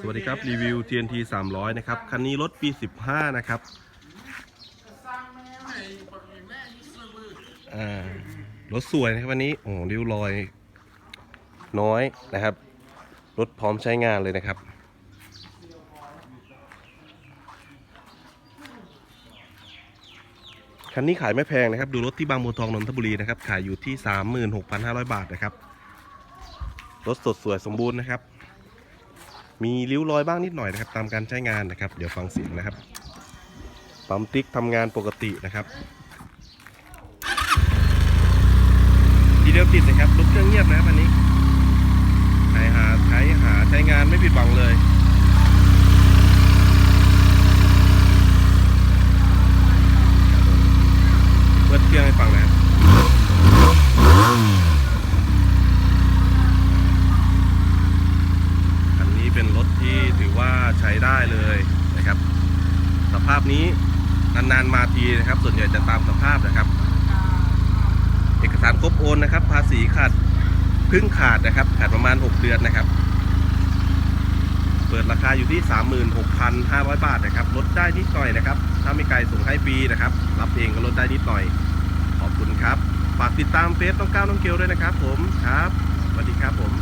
สวัสดีครับ รีวิว TNT 300 นะครับ คันนี้รถปี 15 นะครับอ่ารถสวยนะครับวันนี้ โอ้ริ้วรอยน้อยนะครับ รถพร้อมใช้งานเลยนะครับ คันนี้ขายไม่แพงนะครับ ดูรถที่บางบัวทองนนทบุรีนะครับ ขายอยู่ที่ 36,500 บาทนะครับ รถสดสวยสมบูรณ์นะครับ มีริ้วรอยบ้างนิดหน่อยนะครับ ตามการใช้งานนะครับ เดี๋ยวฟังเสียงนะครับปั๊มติ๊กทำงานปกตินะครับทีเดียวติดนะครับรถเครื่องเงียบนะครับอันนี้ใช้หาใช้หาใช้งานไม่ผิดหวังเลยเปิดเครื่องให้ฟังนะครับ อันนี้เป็นร ถที่ถือว่าใช้ได้เลยนะครับ สภาพนี้นานๆมาทีนะครับ ส่วนใหญ่จะตามสภาพนะครับ เอกสารครบโอนนะครับ ภาษีขาดพึ่งขาดนะครับ ขาดประมาณ 6 เดือนนะครับ เปิดราคาอยู่ที่ 36,500 บาทนะครับ ลดได้นิดหน่อยนะครับ ถ้าไม่ไกลส่งให้ฟรีนะครับ รับเองก็ลดได้นิดหน่อย ขอบคุณครับ ฝากติดตามเฟซต้องก้าวน้องเกลด้วยนะครับ ผมครับสวัสดีครับผม